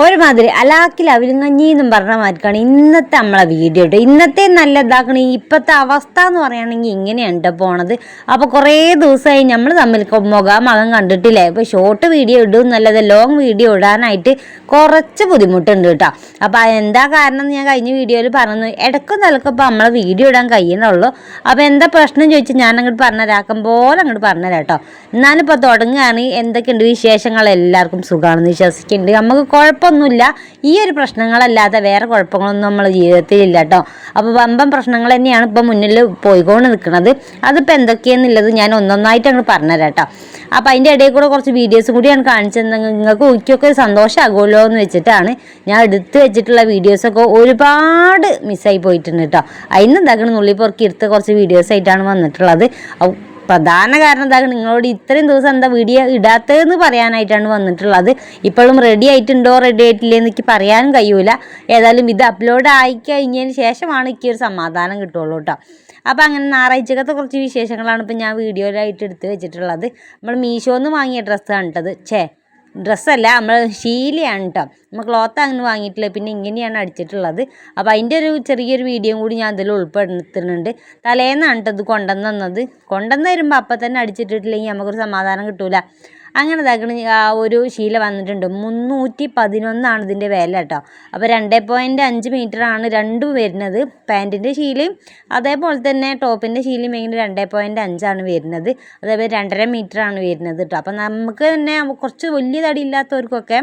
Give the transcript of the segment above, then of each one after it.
ഒരുമാതിരി അലാക്കിൽ അവിലുങ്ങഞ്ഞി എന്നും പറഞ്ഞ മാതിരിക്കാണ് ഇന്നത്തെ നമ്മളെ വീഡിയോ കേട്ടോ. ഇന്നത്തെ നല്ല ഇതാക്കണ. ഇപ്പോഴത്തെ അവസ്ഥ എന്ന് പറയുകയാണെങ്കിൽ ഇങ്ങനെയാണ് ട്ടോ പോണത്. അപ്പോൾ കുറേ ദിവസമായി നമ്മൾ തമ്മിൽ കൊ- മുഖാമുഖം കണ്ടിട്ടില്ലേ? ഇപ്പോൾ ഷോർട്ട് വീഡിയോ ഇടും എന്നല്ലാതെ ലോങ് വീഡിയോ ഇടാനായിട്ട് കുറച്ച് ബുദ്ധിമുട്ടുണ്ട് കേട്ടോ. അപ്പോൾ എന്താ കാരണം എന്ന് ഞാൻ കഴിഞ്ഞ വീഡിയോയിൽ പറഞ്ഞു. ഇടക്കും നിലക്കപ്പോൾ നമ്മളെ വീഡിയോ ഇടാൻ കഴിയുന്നുള്ളൂ. അപ്പോൾ എന്താ പ്രശ്നം ചോദിച്ചാൽ ഞാൻ അങ്ങോട്ട് പറഞ്ഞുതരാക്കം പോലെ അങ്ങോട്ട് പറഞ്ഞുതരാം കേട്ടോ. എന്നാലും ഇപ്പോൾ തുടങ്ങുകയാണ്. എന്തൊക്കെയുണ്ട് വിശേഷങ്ങൾ? എല്ലാവർക്കും സുഖമാണെന്ന് വിശ്വസിക്കുന്നുണ്ട്. നമുക്ക് കുഴപ്പമൊന്നുമില്ല. ഈ ഒരു പ്രശ്നങ്ങളല്ലാതെ വേറെ കുഴപ്പങ്ങളൊന്നും നമ്മളെ ജീവിതത്തിലില്ല കേട്ടോ. അപ്പോൾ വമ്പൻ പ്രശ്നങ്ങൾ തന്നെയാണ് ഇപ്പോൾ മുന്നിൽ പോയിക്കൊണ്ട് നിൽക്കുന്നത് അതിപ്പോൾ എന്തൊക്കെയെന്നുള്ളത് ഞാൻ ഒന്നൊന്നായിട്ട് അങ്ങ് പറഞ്ഞുതരാം കേട്ടോ. അപ്പോൾ അതിന്റെ ഇടയിൽ കൂടെ കുറച്ച് വീഡിയോസും കൂടിയാണ് കാണിച്ചത് നിങ്ങൾക്ക് ഒരിക്കൊക്കെ സന്തോഷമാകുമല്ലോ എന്ന് വെച്ചിട്ടാണ് ഞാൻ എടുത്ത് വെച്ചിട്ടുള്ള വീഡിയോസൊക്കെ ഒരുപാട് മിസ്സായി പോയിട്ടുണ്ട് കേട്ടോ. അതിന് എന്താക്കണം നുള്ളി പൊറുക്കി കുറച്ച് വീഡിയോസ് ആയിട്ടാണ് വന്നിട്ടുള്ളത്. പ്രധാന കാരണം എന്താ നിങ്ങളോട് ഇത്രയും ദിവസം എന്താ വീഡിയോ ഇടാത്തതെന്ന് പറയാനായിട്ടാണ് വന്നിട്ടുള്ളത്. ഇപ്പോഴും റെഡി ആയിട്ടുണ്ടോ? റെഡി ആയിട്ടില്ലേ എനിക്ക് പറയാനും കഴിയൂല. ഏതായാലും ഇത് അപ്ലോഡ് ആയി കഴിഞ്ഞതിന് ശേഷമാണ് എനിക്ക് ഒരു സമാധാനം കിട്ടുള്ളൂ കേട്ടോ. അപ്പോൾ അങ്ങനെ ഞായറാഴ്ചക്കത്തെ കുറച്ച് വിശേഷങ്ങളാണ് ഇപ്പം ഞാൻ വീഡിയോയിലായിട്ട് എടുത്ത് വെച്ചിട്ടുള്ളത്. നമ്മൾ മീഷോന്ന് വാങ്ങിയ ഡ്രസ്സാണ് കേട്ടത് ഛേ ഡ്രസ്സല്ല നമ്മൾ ശീലയാണ് കേട്ടോ നമ്മൾ ക്ലോത്ത് അങ്ങനെ വാങ്ങിയിട്ടില്ല പിന്നെ ഇങ്ങനെയാണ് അടിച്ചിട്ടുള്ളത്. അപ്പോൾ അതിന്റെ ഒരു ചെറിയൊരു വീഡിയോയും കൂടി ഞാൻ അതിൽ ഉൾപ്പെടുത്തുന്നുണ്ട്. തലേന്നാണ് കേട്ടോ ഇത് കൊണ്ടുവന്നത് കൊണ്ടുവന്ന് വരുമ്പോൾ അപ്പം തന്നെ അടിച്ചിട്ടിട്ടില്ലെങ്കിൽ നമുക്കൊരു സമാധാനം കിട്ടൂല. അങ്ങനെ ഇതാക്കണ ആ ഒരു ശീല വന്നിട്ടുണ്ട്. മുന്നൂറ്റി പതിനൊന്നാണ് ഇതിന്റെ വില കേട്ടോ. അപ്പോൾ രണ്ട് പോയിന്റ് അഞ്ച് മീറ്ററാണ് രണ്ടും വരുന്നത്. പാന്റിന്റെ ശീലയും അതേപോലെ തന്നെ ടോപ്പിന്റെ ശീലയും ഇങ്ങനെ രണ്ട് പോയിന്റ് അഞ്ചാണ് വരുന്നത്. അതേപോലെ രണ്ടര മീറ്ററാണ് വരുന്നത് കേട്ടോ. അപ്പോൾ നമുക്ക് തന്നെ കുറച്ച് വലിയ തടി ഇല്ലാത്തവർക്കൊക്കെ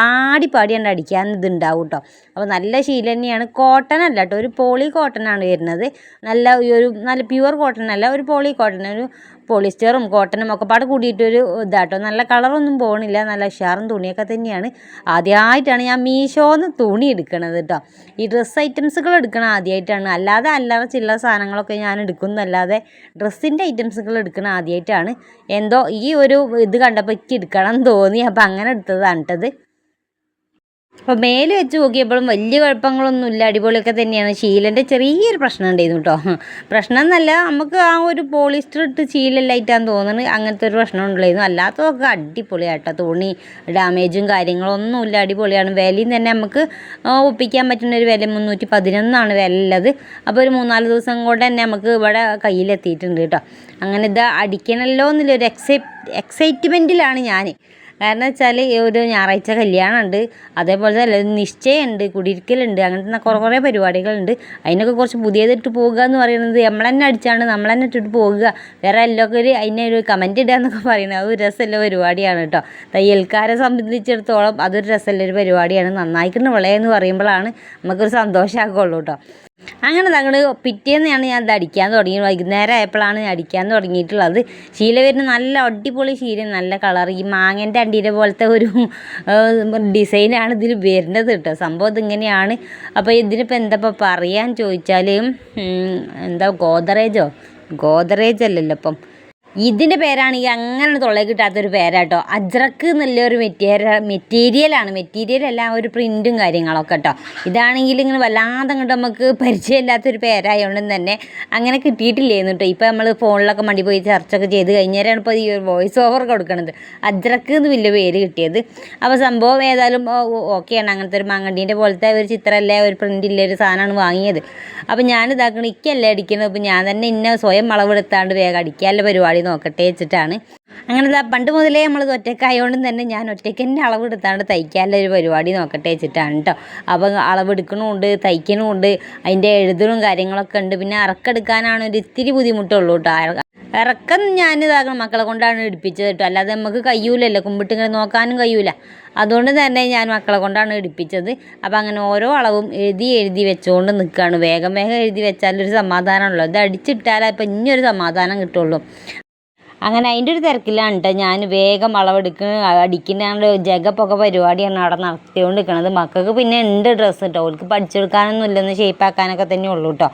ആടിപ്പാടിയാണ്ട് അടിക്കാൻ ഇതുണ്ടാവും കേട്ടോ. അപ്പോൾ നല്ല ശീല തന്നെയാണ്. കോട്ടൺ അല്ല കേട്ടോ. ഒരു പോളി കോട്ടൺ ആണ് വരുന്നത്. നല്ല ഒരു നല്ല പ്യുവർ കോട്ടൺ അല്ല. ഒരു പോളി കോട്ടൺ. ഒരു പോളിസ്റ്ററും കോട്ടനും ഒക്കെ പാടെ കൂടിയിട്ടൊരു ഇതാട്ടോ. നല്ല കളറൊന്നും പോകണില്ല നല്ല ഉഷാറും തുണിയൊക്കെ തന്നെയാണ്. ആദ്യമായിട്ടാണ് ഞാൻ മീഷോന്ന് തുണി എടുക്കണത് കേട്ടോ ഈ ഡ്രസ്സ് ഐറ്റംസുകൾ എടുക്കണ ആദ്യമായിട്ടാണ് അല്ലാതെ അല്ലാതെ ചില്ല സാധനങ്ങളൊക്കെ ഞാൻ എടുക്കുന്നല്ലാതെ ഡ്രസ്സിന്റെ ഐറ്റംസുകൾ എടുക്കണ ആദ്യമായിട്ടാണ് എന്തോ ഈ ഒരു ഇത് കണ്ടപ്പോൾ എനിക്ക് എടുക്കണം തോന്നി. അപ്പോൾ അങ്ങനെ എടുത്തതാണ് കേട്ടത് അപ്പോൾ മേലെ വെച്ച് നോക്കിയപ്പോഴും വലിയ കുഴപ്പങ്ങളൊന്നുമില്ല. അടിപൊളിയൊക്കെ തന്നെയാണ്. ശീലന്റെ ചെറിയൊരു പ്രശ്നം ഉണ്ടായിരുന്നു കേട്ടോ. പ്രശ്നം എന്നല്ല നമുക്ക് ആ ഒരു പോളിസ്റ്റർ ഇട്ട് ശീലല്ലായിട്ടാന്ന് തോന്നുന്നത് അങ്ങനത്തെ ഒരു പ്രശ്നം ഉണ്ടായിരുന്നു. അല്ലാത്തതൊക്കെ അടിപൊളിയാട്ടോ തുണി ഡാമേജും കാര്യങ്ങളൊന്നുമില്ല. അടിപൊളിയാണ്. വിലയും തന്നെ നമുക്ക് ഒപ്പിക്കാൻ പറ്റുന്ന ഒരു വില മുന്നൂറ്റി പതിനൊന്നാണ് വില ഉള്ളത് അപ്പോൾ ഒരു മൂന്നാൽ ദിവസം കൊണ്ട് തന്നെ നമുക്ക് ഇവിടെ കയ്യിലെത്തിയിട്ടുണ്ട് കേട്ടോ. അങ്ങനെ ഇത് അടിക്കണല്ലോ എന്നുള്ളൊരു എക്സൈ എക്സൈറ്റ്മെന്റിലാണ് ഞാൻ കാരണം വെച്ചാൽ ഒരു ഞായറാഴ്ച കല്യാണമുണ്ട് അതേപോലെ തന്നെ നിശ്ചയമുണ്ട് കുടിയിരിക്കലുണ്ട് അങ്ങനത്തെ കുറേ കുറേ പരിപാടികളുണ്ട്. അതിനൊക്കെ കുറച്ച് പുതിയതിട്ട് പോകുക എന്ന് പറയുന്നത് നമ്മൾ തന്നെ അടിച്ചാണ് നമ്മൾ തന്നെ ഇട്ടിട്ട് പോകുക വേറെ എല്ലാവർക്കും അതിനെ ഒരു കമന്റ് ഇടുക എന്നൊക്കെ പറയുന്നത് അത് രസമുള്ള പരിപാടിയാണ് കേട്ടോ തയ്യൽക്കാരെ സംബന്ധിച്ചിടത്തോളം അതൊരു രസമല്ല ഒരു പരിപാടിയാണ്. നന്നായിക്കുന്ന വിളയെന്ന് പറയുമ്പോഴാണ് നമുക്കൊരു സന്തോഷമാക്കുള്ളൂ കേട്ടോ അങ്ങനെ തങ്ങൾ പിറ്റേന്നാണ് ഞാൻ ഇത് അടിക്കാൻ തുടങ്ങി വൈകുന്നേരം ആയപ്പോഴാണ് അടിക്കാൻ തുടങ്ങിയിട്ടുള്ളത്. ശീല വരുന്ന നല്ല അടിപൊളി ശീല നല്ല കളർ. ഈ മാങ്ങന്റെ അണ്ടീന്റെ പോലത്തെ ഒരു ഡിസൈനാണ് ഇതിൽ വരുന്നത് കേട്ടോ. സംഭവം ഇതിങ്ങനെയാണ്. അപ്പോൾ ഇതിനിപ്പോൾ എന്താപ്പോൾ പറയാൻ ചോദിച്ചാൽ എന്താ ഗോദറേജോ ഗോദറേജ് അല്ലല്ലോ ഇപ്പം. ഇതിന്റെ പേരാണെങ്കിൽ അങ്ങനെ തൊള്ളേ കിട്ടാത്തൊരു പേരാട്ടോ. അജ്രക്ക് എന്നുള്ളൊരു മെറ്റീരിയൽ മെറ്റീരിയലാണ് മെറ്റീരിയൽ അല്ല ഒരു പ്രിന്റും കാര്യങ്ങളൊക്കെ കേട്ടോ. ഇതാണെങ്കിൽ ഇങ്ങനെ വല്ലാതെ അങ്ങോട്ട് നമുക്ക് പരിചയമില്ലാത്തൊരു പേരായതുകൊണ്ട് തന്നെ അങ്ങനെ കിട്ടിയിട്ടില്ലേന്ന് കേട്ടോ. ഇപ്പോൾ നമ്മൾ ഫോണിലൊക്കെ മണ്ടി പോയി ചർച്ചയൊക്കെ ചെയ്ത് കഴിഞ്ഞേരാണ് ഇപ്പോൾ ഈ ഒരു വോയിസ് ഓവർ കൊടുക്കുന്നത് അജ്രക്ക് എന്ന് വലിയ പേര് കിട്ടിയത്. അപ്പോൾ സംഭവം ഏതായാലും ഓക്കെയാണ് അങ്ങനത്തെ ഒരു മാങ്ങണ്ടീന്റെ പോലത്തെ ഒരു ചിത്രമല്ലേ ഒരു പ്രിന്റില്ല ഒരു സാധനമാണ് വാങ്ങിയത്. അപ്പോൾ ഞാൻ ഇതാക്കണം ഇക്കല്ലേ അടിക്കുന്നത് അപ്പോൾ ഞാൻ തന്നെ ഇന്ന സ്വയം അളവെടുത്താണ്ട് വേഗം അടിക്കാനുള്ള പരിപാടി നോക്കട്ടെ വെച്ചിട്ടാണ്. അങ്ങനെ പണ്ട് മുതലേ നമ്മൾ ഒറ്റക്കായതുകൊണ്ടും തന്നെ ഞാൻ ഒറ്റയ്ക്ക് തന്നെ അളവെടുത്താണ്ട് തയ്ക്കാനുള്ള ഒരു പരിപാടി നോക്കട്ടെ വെച്ചിട്ടാണ് കേട്ടോ അളവ് അളവെടുക്കണമുണ്ട് തയ്ക്കണമുണ്ട് അതിന്റെ എഴുതലും കാര്യങ്ങളൊക്കെ ഉണ്ട്. പിന്നെ അറക്കെടുക്കാനാണ് ഒരു ഇത്തിരി ബുദ്ധിമുട്ടുള്ളൂ കേട്ടോ ഇറക്കം ഞാൻ ഇതാക്കണം മക്കളെ കൊണ്ടാണ് എടുപ്പിച്ചത് കേട്ടോ അല്ലാതെ നമുക്ക് കഴിയൂലല്ലോ കുമ്പിട്ട് ഇങ്ങനെ നോക്കാനും കഴിയൂല. അതുകൊണ്ട് തന്നെ ഞാൻ മക്കളെ കൊണ്ടാണ് എടുപ്പിച്ചത് അപ്പോൾ അങ്ങനെ ഓരോ അളവും എഴുതി എഴുതി വെച്ചുകൊണ്ട് നിൽക്കുകയാണ് വേഗം വേഗം എഴുതി വെച്ചാലൊരു സമാധാനമുള്ളൂ. ഇത് അടിച്ചിട്ടാലേ ഇപ്പം ഇനിയൊരു സമാധാനം കിട്ടുള്ളൂ. അങ്ങനെ അതിന്റെ ഒരു തിരക്കിലാണ് കേട്ടോ ഞാൻ വേഗം അളവെടുക്കുന്ന അടിക്കുന്ന ജഗപ്പൊക്കെ പരിപാടിയാണ് അവിടെ നടത്തിക്കൊണ്ട് മക്കൾക്ക് പിന്നെ ഉണ്ട് ഡ്രസ്സ് കേട്ടോ ഓൾക്ക് പഠിച്ചെടുക്കാനൊന്നും ഇല്ലെന്ന് ഷേപ്പാക്കാനൊക്കെ തന്നെ ഉള്ളൂ കേട്ടോ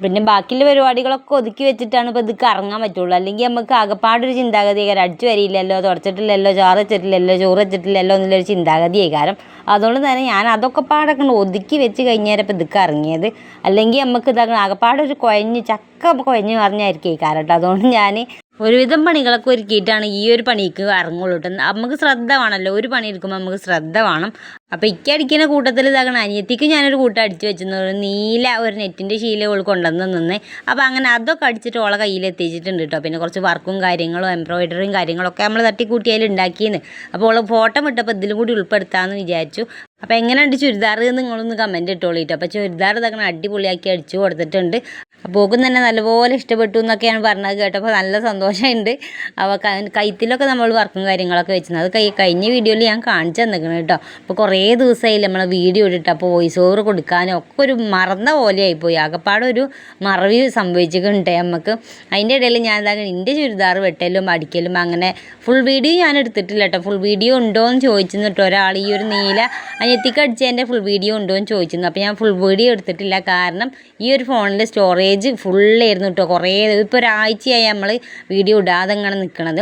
പിന്നെ ബാക്കിയുള്ള പരിപാടികളൊക്കെ ഒതുക്കി വെച്ചിട്ടാണ് ഇപ്പോൾ ഇത് കറങ്ങാൻ പറ്റുള്ളൂ. അല്ലെങ്കിൽ നമുക്ക് ആകപ്പാടൊരു ചിന്താഗതി കാരണം അടിച്ചു വരിയില്ലല്ലോ തുടച്ചിട്ടില്ലല്ലോ ചാറ് വെച്ചിട്ടില്ലല്ലോ ചോറ് വെച്ചിട്ടില്ലല്ലോ എന്നുള്ളൊരു ചിന്താഗതി കാരം അതുകൊണ്ട് തന്നെ ഞാൻ അതൊക്കെ പാടൊക്കെ ഒതുക്കി വെച്ച് കഴിഞ്ഞാൽ ഇപ്പോൾ ഇതൊക്കെ ഇറങ്ങിയത്. അല്ലെങ്കിൽ നമുക്ക് ഇതാക്കണം ആകപ്പാടൊരു കുഴഞ്ഞ് ചക്ക കുഴഞ്ഞ് പറഞ്ഞായിരിക്കും കാരണം കേട്ടോ അതുകൊണ്ട് ഞാൻ ഒരുവിധം പണികളൊക്കെ ഒരുക്കിയിട്ടാണ് ഈ ഒരു പണിക്ക് ഇറങ്ങുള്ളൂ കേട്ടോ. നമുക്ക് ശ്രദ്ധ വേണമല്ലോ ഒരു പണി എടുക്കുമ്പോൾ നമുക്ക് ശ്രദ്ധ വേണം. അപ്പോൾ ഇക്ക അടിക്കുന്ന കൂട്ടത്തിൽ ഇതാകണം അനിയത്തിക്ക് ഞാനൊരു കൂട്ടം അടിച്ച് വെച്ചിരുന്നു. ഒരു നീല ഒരു നെറ്റിന്റെ ശീല ഓൾ കൊണ്ടുവന്ന് നിന്ന്. അപ്പോൾ അങ്ങനെ അതൊക്കെ അടിച്ചിട്ട് ഓളെ കയ്യിൽ എത്തിച്ചിട്ടുണ്ട് കേട്ടോ. പിന്നെ കുറച്ച് വർക്കും കാര്യങ്ങളും എംബ്രോയിഡറിയും കാര്യങ്ങളൊക്കെ നമ്മൾ തട്ടിക്കൂട്ടി അതിൽ ഉണ്ടാക്കിയെന്ന് അപ്പോൾ ഓൾ ഫോട്ടോ ഇട്ടപ്പോൾ ഇതിലും കൂടി ഉൾപ്പെടുത്താമെന്ന് വിചാരിച്ചു. അപ്പോൾ എങ്ങനെയുണ്ട് ചുരിദാർ നിങ്ങളൊന്ന് കമന്റ് ഇട്ടോളിട്ടോ. അപ്പോൾ ചുരിദാർ ഇതങ്ങനെ അടിപൊളിയാക്കി അടിച്ചു കൊടുത്തിട്ടുണ്ട്. അപ്പോൾ ഓക്കും തന്നെ നല്ലപോലെ ഇഷ്ടപ്പെട്ടു എന്നൊക്കെയാണ് പറഞ്ഞത് കേട്ടപ്പോൾ നല്ല സന്തോഷമുണ്ട്. അപ്പോൾ കൈത്തിലൊക്കെ നമ്മൾ വർക്കും കാര്യങ്ങളൊക്കെ വെച്ചിരുന്നത് അത് കൈ കഴിഞ്ഞ വീഡിയോയിൽ ഞാൻ കാണിച്ചു തന്നിരിക്കണം കേട്ടോ. അപ്പോൾ കുറേ ദിവസമായില്ല നമ്മളെ വീഡിയോ ഇട്ടിട്ട്. അപ്പോൾ വോയിസ് ഓവർ കൊടുക്കാനും ഒക്കെ ഒരു മറന്ന പോലെയായിപ്പോയി ആകപ്പാടെ ഒരു മറവി സംഭവിച്ചിട്ടുണ്ട് നമുക്ക് അതിന്റെ ഇടയിൽ ഞാൻ എന്താ എന്റെ ചുരിദാർ വെട്ടലും അടിക്കലും അങ്ങനെ ഫുൾ വീഡിയോ ഞാൻ എടുത്തിട്ടില്ല കേട്ടോ. ഫുൾ വീഡിയോ ഉണ്ടോ എന്ന് ചോദിച്ചു ഒരാൾ ഈ ഒരു നീല അനിയത്തിക്ക് അടിച്ചതിന്റെ ഫുൾ വീഡിയോ ഉണ്ടോ എന്ന് ചോദിച്ചിരുന്നു. അപ്പോൾ ഞാൻ ഫുൾ വീഡിയോ എടുത്തിട്ടില്ല. കാരണം ഈ ഒരു ഫോണിൽ സ്റ്റോറേജ് ഫുള്ളായിരുന്നു കേട്ടോ കുറേ. ഇപ്പോൾ ഒരാഴ്ചയായി നമ്മൾ വീഡിയോ ഇടാതെ ഇങ്ങനെ നിൽക്കണത്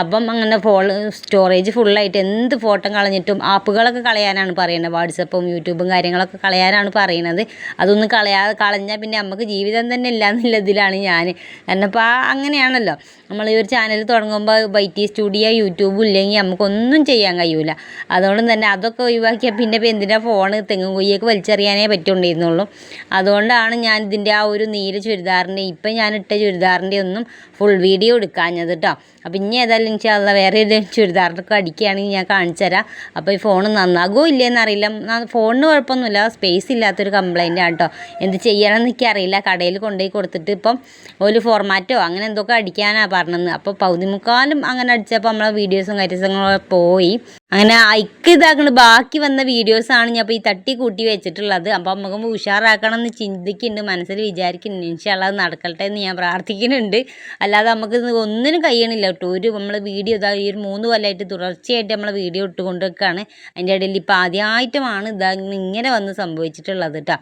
അപ്പം അങ്ങനെ ഫോൺ സ്റ്റോറേജ് ഫുള്ളായിട്ട് എന്ത് ഫോട്ടോ കളഞ്ഞിട്ടും ആപ്പുകളൊക്കെ കളയാനാണ് പറയുന്നത് വാട്സപ്പും യൂട്യൂബും കാര്യങ്ങളൊക്കെ കളയാനാണ് പറയുന്നത് അതൊന്നും കളയാ കളഞ്ഞാൽ പിന്നെ നമുക്ക് ജീവിതം തന്നെ ഇല്ല എന്നുള്ളതിലാണ് ഞാൻ കാരണം അങ്ങനെയാണല്ലോ. നമ്മൾ ഈ ഒരു ചാനൽ തുടങ്ങുമ്പോൾ ബൈറ്റി സ്റ്റുഡിയോ യൂട്യൂബും ഇല്ലെങ്കിൽ നമുക്കൊന്നും ചെയ്യാൻ കഴിയൂല. അതുകൊണ്ട് തന്നെ അതൊക്കെ ഒഴിവാക്കിയാൽ പിന്നെ ഇപ്പോൾ എന്തിനാ ഫോണ് തെങ്ങും കുയ്യൊക്കെ വലിച്ചെറിയാനേ പറ്റുണ്ടായിരുന്നുള്ളൂ അതുകൊണ്ടാണ് ഞാൻ ഇതിന്റെ ആ ഒരു നീല ചുരിദാറിന്റെ ഇപ്പം ഞാൻ ഇട്ട ചുരിദാറിന്റെ ഒന്നും ഫുൾ വീഡിയോ എടുക്കാഞ്ഞത് കേട്ടോ അപ്പോൾ ഇനി ഏതായാലും എനിക്ക് ഇൻഷാല്ല വേറെ ഒരു ചുരിദാറിനൊക്കെ അടിക്കുകയാണെങ്കിൽ ഞാൻ കാണിച്ചു തരാം അപ്പോൾ ഈ ഫോൺ നന്നാകുമോ ഇല്ലയെന്ന് അറിയില്ല. ന- ഫോണിന് കുഴപ്പമൊന്നുമില്ല. സ്പേസ് ഇല്ലാത്തൊരു കംപ്ലൈന്റ് ആണ് കേട്ടോ. എന്ത് ചെയ്യണമെന്ന് എനിക്കറിയില്ല. കടയിൽ കൊണ്ടുപോയി കൊടുത്തിട്ട് ഇപ്പം ഒരു ഫോർമാറ്റോ അങ്ങനെ എന്തൊക്കെ അടിക്കാനാണ് പറഞ്ഞത്. അപ്പോൾ പകുതി മുക്കാലും അങ്ങനെ അടിച്ചപ്പോൾ നമ്മളെ വീഡിയോസും കാര്യങ്ങളും പോയി. അങ്ങനെ ഐക്ക് ഇതാക്കുന്നത് ബാക്കി വന്ന വീഡിയോസാണ് ഞാൻ ഇപ്പോൾ ഈ തട്ടി കൂട്ടി വെച്ചിട്ടുള്ളത്. അപ്പോൾ നമുക്ക് ഉഷാറാക്കണം എന്ന് ചിന്തിക്കുന്നുണ്ട്. മനസ്സിൽ വിചാരിക്കുന്നുണ്ട്. ഇൻഷാല്ല അത് നടക്കട്ടെ എന്ന് ഞാൻ പ്രാർത്ഥിക്കുന്നുണ്ട്. അല്ലാതെ നമുക്ക് ഒന്നിനും കഴിയണില്ല. കേട്ടോ. ഒരു നമ്മൾ വീഡിയോ ഇതാ ഈ ഒരു മൂന്ന് കൊല്ലമായിട്ട് തുടർച്ചയായിട്ട് നമ്മൾ വീഡിയോ ഇട്ട് കൊണ്ടുവെക്കുകയാണ് അതിന്റെ ഇടയിൽ ഇപ്പോൾ ആദ്യമായിട്ടുമാണ് ഇതാ ഇങ്ങനെ വന്ന് സംഭവിച്ചിട്ടുള്ളത് കേട്ടോ.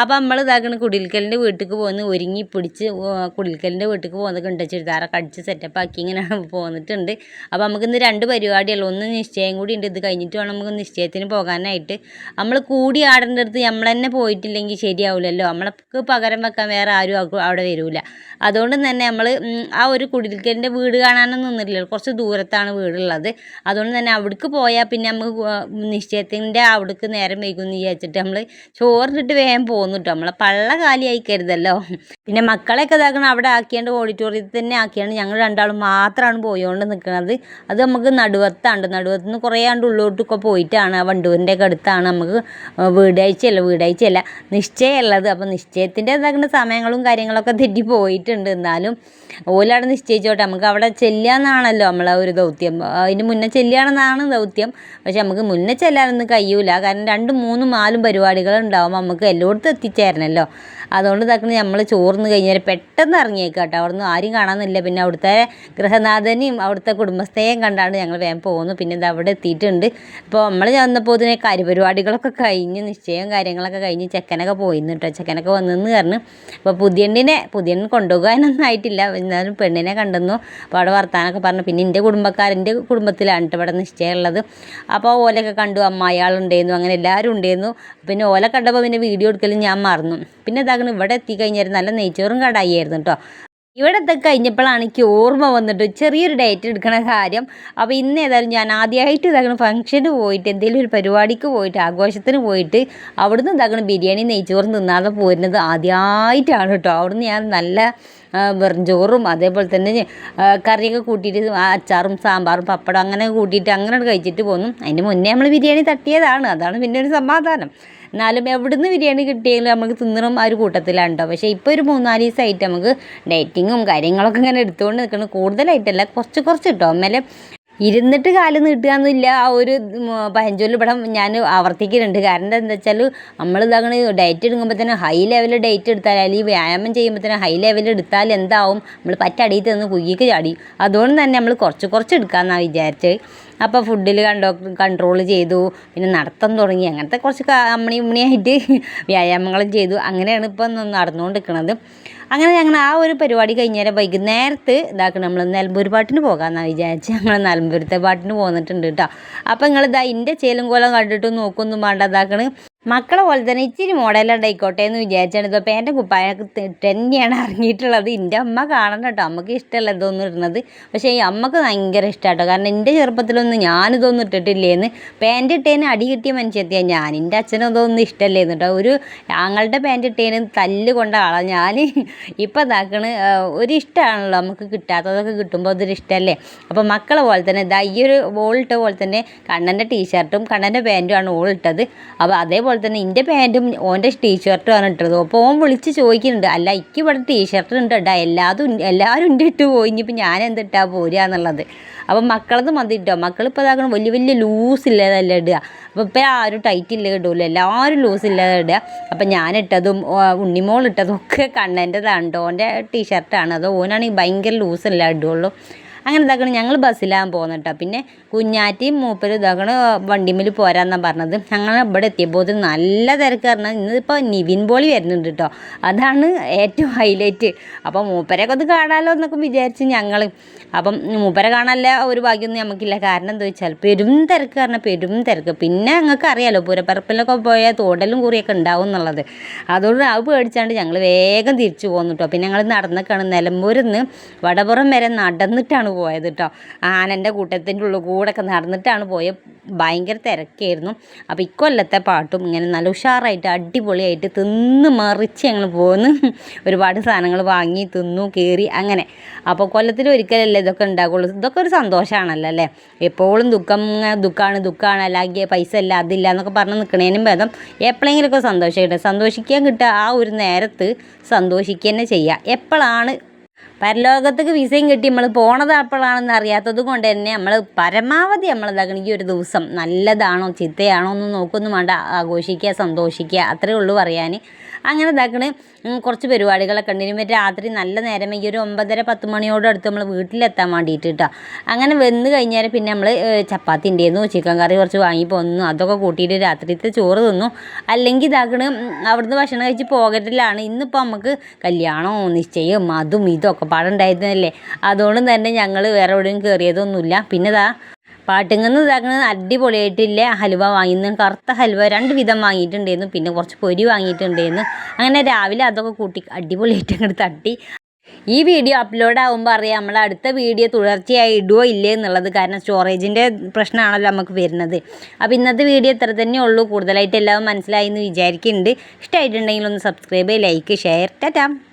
അപ്പോൾ നമ്മൾ ഇതാക്കണ കുടിൽക്കലിന്റെ വീട്ടിലേക്ക് പോകുന്ന ഒരുങ്ങി പിടിച്ച് കുടിൽക്കലിന്റെ വീട്ടിലേക്ക് പോകുന്നൊക്കെ ഉണ്ട്. ചുരിദാറൊക്കെ അടിച്ച് സെറ്റപ്പ് ആക്കി ഇങ്ങനെ പോന്നിട്ടുണ്ട്. അപ്പോൾ നമുക്കിന്ന് രണ്ട് പരിപാടിയുള്ളൂ ഒന്ന് നിശ്ചയം കൂടി ഉണ്ട്. ഇത് കഴിഞ്ഞിട്ട് വേണം നമുക്ക് നിശ്ചയത്തിന് പോകാനായിട്ട്. നമ്മൾ കൂടി ആടേണ്ട അടുത്ത് നമ്മൾ തന്നെ പോയിട്ടില്ലെങ്കിൽ ശരിയാവില്ലല്ലോ. നമ്മൾക്ക് പകരം വെക്കാൻ വേറെ ആരും അവിടെ വരില്ല അതുകൊണ്ട് തന്നെ നമ്മൾ ആ ഒരു കുടിൽക്കലിന്റെ വീട് കാണാനൊന്നും നിന്നിട്ടില്ല കുറച്ച് ദൂരത്താണ് വീടുള്ളത്. അതുകൊണ്ട് തന്നെ അവിടേക്ക് പോയാൽ പിന്നെ നമുക്ക് നിശ്ചയത്തിന്റെ അവിടേക്ക് നേരം വൈകുമെന്ന് വിചാരിച്ചിട്ട് നമ്മൾ ചോറിട്ടിട്ട് വേഗം പോകുന്നു കേട്ടോ നമ്മളെ പള്ള കാലി ആയിക്കരുതല്ലോ പിന്നെ മക്കളെയൊക്കെ ഇതാക്കണം അവിടെ ആക്കിയാണ്ട് ഓഡിറ്റോറിയത്തിൽ തന്നെ ആക്കിയാണ് ഞങ്ങൾ രണ്ടാളും മാത്രമാണ് പോയോണ്ട് നിൽക്കുന്നത് അത് നമുക്ക് നടുവത്താണ്. നടുവത്ത് നിന്ന് കുറേ ആണ്ട് ഉള്ളോട്ടൊക്കെ പോയിട്ടാണ് ആ വണ്ടൂരിന്റെ ഒക്കെ അടുത്താണ് നമുക്ക് വീടാഴ്ചയല്ല വീടാഴ്ചയല്ല നിശ്ചയമുള്ളത്. അപ്പോൾ നിശ്ചയത്തിന്റെ ഇതാക്കുന്ന സമയങ്ങളും കാര്യങ്ങളൊക്കെ തെറ്റി പോയിട്ടുണ്ട്. എന്നാലും ഓലവിടെ നിശ്ചയിച്ചോട്ടെ. നമുക്ക് അവിടെ ചെല്ലാന്നാണല്ലോ നമ്മളെ ഒരു ദൗത്യം. അതിന് മുന്നേ ചെല്ലുകയാണെന്നാണ് ദൗത്യം. പക്ഷെ നമുക്ക് മുന്നേ ചെല്ലാനൊന്നും കഴിയൂല. കാരണം രണ്ടും മൂന്നും നാലും പരിപാടികൾ നമുക്ക് എല്ലായിടത്തും എത്തിച്ചേരണമല്ലോ അതുകൊണ്ട് ഇതാക്കണ നമ്മൾ ചോർന്ന് കഴിഞ്ഞാൽ പെട്ടെന്ന് ഇറങ്ങിയേക്കാം കേട്ടോ. നിന്ന് ആരും കാണാനില്ല. പിന്നെ അവിടുത്തെ ഗൃഹനാഥനെയും അവിടുത്തെ കുടുംബസ്ഥയെയും കണ്ടാണ് ഞങ്ങൾ വേഗം പോകുന്നു പിന്നെ ഇത് അവിടെ എത്തിയിട്ടുണ്ട്. അപ്പോൾ നമ്മൾ ചെന്നപ്പോൾ ഇതിനെ കാര്യപരിപാടികളൊക്കെ കഴിഞ്ഞ് നിശ്ചയം കാര്യങ്ങളൊക്കെ കഴിഞ്ഞ് ചെക്കനൊക്കെ പോയിന്ന് കേട്ടോ. ചെക്കനൊക്കെ വന്നെന്ന് പറഞ്ഞു. അപ്പോൾ പുതിയണ്ണിനെ പുതിയണ്ണിനെ കൊണ്ടുപോകാനൊന്നും ആയിട്ടില്ല എന്നാലും പെണ്ണിനെ കണ്ടെന്നു. അപ്പോൾ അവിടെ വർത്താനൊക്കെ പറഞ്ഞു. പിന്നെ എന്റെ കുടുംബക്കാരന്റെ കുടുംബത്തിലാണ് കേട്ടോ ഇവിടെ നിശ്ചയമുള്ളത്. അപ്പോൾ ഓലൊക്കെ കണ്ടു. അമ്മായാളുണ്ടായിരുന്നു അങ്ങനെ എല്ലാവരും ഉണ്ടായിരുന്നു പിന്നെ ഓല കണ്ടപ്പോൾ പിന്നെ വീഡിയോ എടുക്കലും ഞാൻ മറന്നു. പിന്നെ ഇതാക്കണം ഇവിടെ എത്തിക്കഴിഞ്ഞാൽ നല്ല നെയ്ച്ചോറും കടായിരുന്നു കേട്ടോ ഇവിടെ എത്തി കഴിഞ്ഞപ്പോഴാണ് എനിക്ക് ഓർമ്മ വന്നിട്ട് ചെറിയൊരു ഡേറ്റ് എടുക്കണ കാര്യം. അപ്പോൾ ഇന്ന് ഏതായാലും ഞാൻ ആദ്യമായിട്ട് ഇതാക്കണം ഫംഗ്ഷന് പോയിട്ട് എന്തെങ്കിലും ഒരു പരിപാടിക്ക് പോയിട്ട് ആഘോഷത്തിന് പോയിട്ട് അവിടുന്ന് ഇതാക്കണം ബിരിയാണി നെയ്ച്ചോറും തിന്നാതെ പോരുന്നത് ആദ്യമായിട്ടാണ് കേട്ടോ അവിടുന്ന് ഞാൻ നല്ല ആ, വെറും ചോറും അതേപോലെ തന്നെ കറിയൊക്കെ കൂട്ടിയിട്ട് അച്ചാറും സാമ്പാറും പപ്പടം അങ്ങനെ കൂട്ടിയിട്ട് അങ്ങനെ കഴിച്ചിട്ട് പോന്നു. അതിന് മുന്നേ നമ്മൾ ബിരിയാണി തട്ടിയതാണ്. അതാണ് പിന്നെ ഒരു സമാധാനം. എന്നാലും എവിടുന്ന് ബിരിയാണി കിട്ടിയാലും നമുക്ക് തിന്നണം ആ ഒരു കൂട്ടത്തിലാണ് കേട്ടോ പക്ഷേ ഇപ്പോൾ ഒരു മൂന്നാൽ ദിവസമായിട്ട് നമുക്ക് ഡേറ്റിങ്ങും കാര്യങ്ങളൊക്കെ ഇങ്ങനെ എടുത്തുകൊണ്ട് നിൽക്കണം. കൂടുതലായിട്ടല്ല കുറച്ച് കുറച്ച് കേട്ടോ അമ്മേലെ ഇരുന്നിട്ട് കാൽ നീട്ടുകയെന്നില്ല ആ ഒരു പഴഞ്ചൊല്ല് ഇവിടെ ഞാൻ ആവർത്തിക്കുന്നുണ്ട് കാരണം എന്താ വെച്ചാൽ നമ്മൾ ഇതാകണ ഡയറ്റ് എടുക്കുമ്പോൾ തന്നെ ഹൈ ലെവലിൽ ഡയറ്റ് എടുത്താൽ അല്ലെങ്കിൽ വ്യായാമം ചെയ്യുമ്പോൾ തന്നെ ഹൈ ലെവലിൽ എടുത്താൽ എന്താവും? നമ്മൾ പറ്റടിയിൽ തന്ന് കുയ്യിക്ക് ചാടി. അതുകൊണ്ട് തന്നെ നമ്മൾ കുറച്ച് കുറച്ച് എടുക്കാമെന്നാണ് വിചാരിച്ചത്. അപ്പോൾ ഫുഡിൽ കണ്ടോ കൺട്രോൾ ചെയ്തു. പിന്നെ നടത്തം തുടങ്ങി. അങ്ങനത്തെ കുറച്ച് അമ്മണി ഉമ്മണിയായിട്ട് വ്യായാമങ്ങളും ചെയ്തു. അങ്ങനെയാണ് ഇപ്പം നടന്നുകൊണ്ടിരിക്കുന്നത് അങ്ങനെ ഞങ്ങൾ ആ ഒരു പരിപാടി കഴിഞ്ഞാൽ വൈകുന്നേരത്ത് ഇതാക്കണം നമ്മൾ നിലമ്പൂർ പാട്ടിന് പോകാമെന്നാണ് വിചാരിച്ച്. ഞങ്ങൾ നിലമ്പൂരത്തെ പാട്ടിന് പോന്നിട്ടുണ്ട് കേട്ടോ അപ്പോൾ നിങ്ങൾ ഇതാ എന്റെ ചേലും കോലം കണ്ടിട്ട് നോക്കൊന്നും വേണ്ട ഇതാക്കണ്. മക്കളെ പോലെ തന്നെ ഇച്ചിരി മോഡലുണ്ടായിക്കോട്ടെ എന്ന് വിചാരിച്ചാണ്. ഇപ്പോൾ പാന്റും കുപ്പായൊക്കെ തന്നെയാണ് ഇറങ്ങിയിട്ടുള്ളത്. എന്റെ അമ്മ കാണണം കേട്ടോ. അമ്മയ്ക്ക് ഇഷ്ടമല്ല ഇതൊന്നും ഇടുന്നത്. പക്ഷേ ഈ അമ്മയ്ക്ക് ഭയങ്കര ഇഷ്ടമാട്ടോ കാരണം എന്റെ ചെറുപ്പത്തിലൊന്നും ഞാനിതൊന്നും ഇട്ടിട്ടില്ലേന്ന്. പാന്റ് ഇട്ടേന് അടി കിട്ടിയ മനുഷ്യത്തിയാണ് ഞാൻ. എന്റെ അച്ഛനും ഇതൊന്നും ഇഷ്ടമല്ലേന്ന് കേട്ടോ. ഒരു ഞങ്ങളുടെ പാന്റ് ഇട്ടേന് തല്ല് കൊണ്ട ആളാണ് ഞാൻ ഇപ്പം ഇതാക്കണ് ഒരു ഇഷ്ടമാണല്ലോ നമുക്ക് കിട്ടാത്തതൊക്കെ കിട്ടുമ്പോൾ അതൊരു ഇഷ്ടമല്ലേ അപ്പോൾ മക്കളെ പോലെ തന്നെ ഇതാ ഈ ഒരു ഇട്ട പോലെ തന്നെ കണ്ണന്റെ ടീഷർട്ടും കണ്ണന്റെ പാന്റുമാണ് ഓൾ ഇട്ടത്. അപ്പോൾ അതേപോലെ തന്നെ എന്റെ പാന്റും ഓന്റെ ടീഷർട്ടുമാണ് ഇട്ടത്. അപ്പോൾ ഓൻ വിളിച്ച് ചോദിക്കുന്നുണ്ട് അല്ല എനിക്ക് ഇവിടെ ടീഷർട്ട് ഉണ്ട് കേട്ടോ എല്ലാതും എല്ലാവരും ഉണ്ട് ഇട്ട് പോയി ഇനിയിപ്പോൾ ഞാൻ എന്തിട്ടാ പോരുക എന്നുള്ളത്. അപ്പം മക്കളത് മതി ഇട്ടോ മക്കളിപ്പോൾ ഇതാക്കണം വലിയ വലിയ ലൂസ് ഇല്ലാതല്ല ഇടുക അപ്പോൾ ഇപ്പം ആരും ടൈറ്റ് ഇല്ല ഇടൂല. എല്ലാവരും ലൂസ് ഇല്ലാതെ ഇടുക അപ്പം ഞാനിട്ടതും ഉണ്ണിമോൾ ഇട്ടതും ഒക്കെ കണ്ണന്റെതാണ് കേട്ടോ ഓന്റെ ടീഷർട്ടാണ് അത് ഓനാണെങ്കിൽ ഭയങ്കര ലൂസ് ഇല്ല ഇടുള്ളൂ. അങ്ങനെ ഇതാക്കണം ഞങ്ങൾ ബസ്സിലാണ് പോകുന്നത് കേട്ടോ പിന്നെ കുഞ്ഞാറ്റിയും മൂപ്പരും ഇതാക്കണ വണ്ടിമേൽ പോരാന്നാണ് പറഞ്ഞത്. ഞങ്ങൾ ഇവിടെ എത്തിയപ്പോൾ നല്ല തിരക്ക് പറഞ്ഞാൽ ഇന്നിപ്പോൾ നിവിൻ പോളി വരുന്നുണ്ട് കേട്ടോ അതാണ് ഏറ്റവും ഹൈലൈറ്റ് അപ്പോൾ മൂപ്പരൊക്കെ ഒന്ന് കാണാമല്ലോ എന്നൊക്കെ വിചാരിച്ച് ഞങ്ങൾ അപ്പം മൂപ്പരെ കാണാനല്ല ഒരു ഭാഗ്യമൊന്നും നമുക്കില്ല കാരണം എന്താ വെച്ചാൽ പെരും തിരക്ക് കാരണം പെരും തിരക്ക്. പിന്നെ ഞങ്ങൾക്ക് അറിയാലോ പൂരപ്പറപ്പിലൊക്കെ പോയാൽ തോടലും കുറിയൊക്കെ ഉണ്ടാവും എന്നുള്ളത്. അതുകൊണ്ട് അത് പേടിച്ചാണ്ട് ഞങ്ങൾ വേഗം തിരിച്ചു പോന്നു കേട്ടോ പിന്നെ ഞങ്ങൾ നടന്നൊക്കെയാണ് നിലമ്പൂരിൽ നിന്ന് വടപുറം വരെ നടന്നിട്ടാണ് പോയത് കേട്ടോ ആനന്റെ കൂട്ടത്തിന്റെ ഉള്ളിൽ കൂടെ ഒക്കെ നടന്നിട്ടാണ് പോയത് ഭയങ്കര തിരക്കായിരുന്നു. അപ്പോൾ ഇക്കൊല്ലത്തെ പാട്ടും ഇങ്ങനെ നല്ല ഉഷാറായിട്ട് അടിപൊളിയായിട്ട് തിന്ന് മറിച്ച് ഞങ്ങൾ പോന്ന് ഒരുപാട് സാധനങ്ങൾ വാങ്ങി തിന്നു കയറി അങ്ങനെ. അപ്പോൾ കൊല്ലത്തിൽ ഒരിക്കലല്ലേ ഇതൊക്കെ ഉണ്ടാകുള്ളൂ ഇതൊക്കെ ഒരു സന്തോഷമാണല്ലോ അല്ലേ? എപ്പോഴും ദുഃഖം ദുഃഖമാണ് ദുഃഖമാണ് അല്ലെങ്കിൽ പൈസ ഇല്ല അതില്ല എന്നൊക്കെ പറഞ്ഞ് നിൽക്കണേനും ഭേദം എപ്പോഴെങ്കിലുമൊക്കെ സന്തോഷം കിട്ടുക സന്തോഷിക്കാൻ കിട്ടുക ആ ഒരു നേരത്ത് സന്തോഷിക്കുക തന്നെ ചെയ്യുക എപ്പോഴാണ് പരലോകത്തേക്ക് വിസയും കിട്ടി. നമ്മൾ പോണത് അപ്പോഴാണെന്ന് അറിയാത്തത് കൊണ്ട് തന്നെ നമ്മൾ പരമാവധി നമ്മൾ ഇതാക്കണം ഈ ഒരു ദിവസം നല്ലതാണോ ചിത്തയാണോ എന്ന് നോക്കൊന്നും വേണ്ട. ആഘോഷിക്കുക സന്തോഷിക്കുക. അത്രയേ ഉള്ളൂ പറയാൻ അങ്ങനെ ഇതാക്കണ്. കുറച്ച് പരിപാടികളൊക്കെ ഉണ്ട്. ഇനി രാത്രി നല്ല നേരം ഈ ഒരു ഒമ്പതര പത്ത് മണിയോട് അടുത്ത് നമ്മൾ വീട്ടിലെത്താൻ വേണ്ടിയിട്ട് കേട്ടോ അങ്ങനെ വന്ന് കഴിഞ്ഞാൽ പിന്നെ നമ്മൾ ചപ്പാത്തി ഉണ്ടായിരുന്നു ചിക്കൻ കറി കുറച്ച് വാങ്ങി പോന്നു. അതൊക്കെ കൂട്ടിയിട്ട് രാത്രിത്തെ ചോറ് തിന്നു. അല്ലെങ്കിൽ ഇതാക്കണ് അവിടുന്ന് ഭക്ഷണം കഴിച്ച് പോകറ്റിലാണ് ഇന്നിപ്പോൾ നമുക്ക് കല്യാണവും നിശ്ചയം അതും ഇതും ഒക്കെ പാടുണ്ടായിരുന്നല്ലേ? അതുകൊണ്ട് തന്നെ ഞങ്ങൾ വേറെ എവിടെയും കയറിയതൊന്നുമില്ല പിന്നെ ഇതാ പാട്ടിങ്ങന്ന് ഇതാക്കുന്നത് അടിപൊളിയായിട്ടില്ല? ഹലുവ വാങ്ങിയിരുന്നു കറുത്ത ഹലുവ രണ്ട് വിധം വാങ്ങിയിട്ടുണ്ടായിരുന്നു. പിന്നെ കുറച്ച് പൊരി വാങ്ങിയിട്ടുണ്ടായിരുന്നു. അങ്ങനെ രാവിലെ അതൊക്കെ കൂട്ടി അടിപൊളിയായിട്ട് അങ്ങോട്ട് തട്ടി. ഈ വീഡിയോ അപ്ലോഡ് ആകുമ്പോൾ അറിയാം നമ്മൾ അടുത്ത വീഡിയോ തുടർച്ചയായി ഇടുവോ ഇല്ലേ എന്നുള്ളത്. കാരണം സ്റ്റോറേജിന്റെ പ്രശ്നമാണല്ലോ നമുക്ക് വരുന്നത്. അപ്പോൾ ഇന്നത്തെ വീഡിയോ ഇത്ര തന്നെ ഉള്ളൂ. കൂടുതലായിട്ട് എല്ലാവരും മനസ്സിലായി എന്ന് വിചാരിക്കുന്നുണ്ട് ഇഷ്ടമായിട്ടുണ്ടെങ്കിൽ ഒന്ന് സബ്സ്ക്രൈബ് ലൈക്ക് ഷെയർ ടാറ്റാം.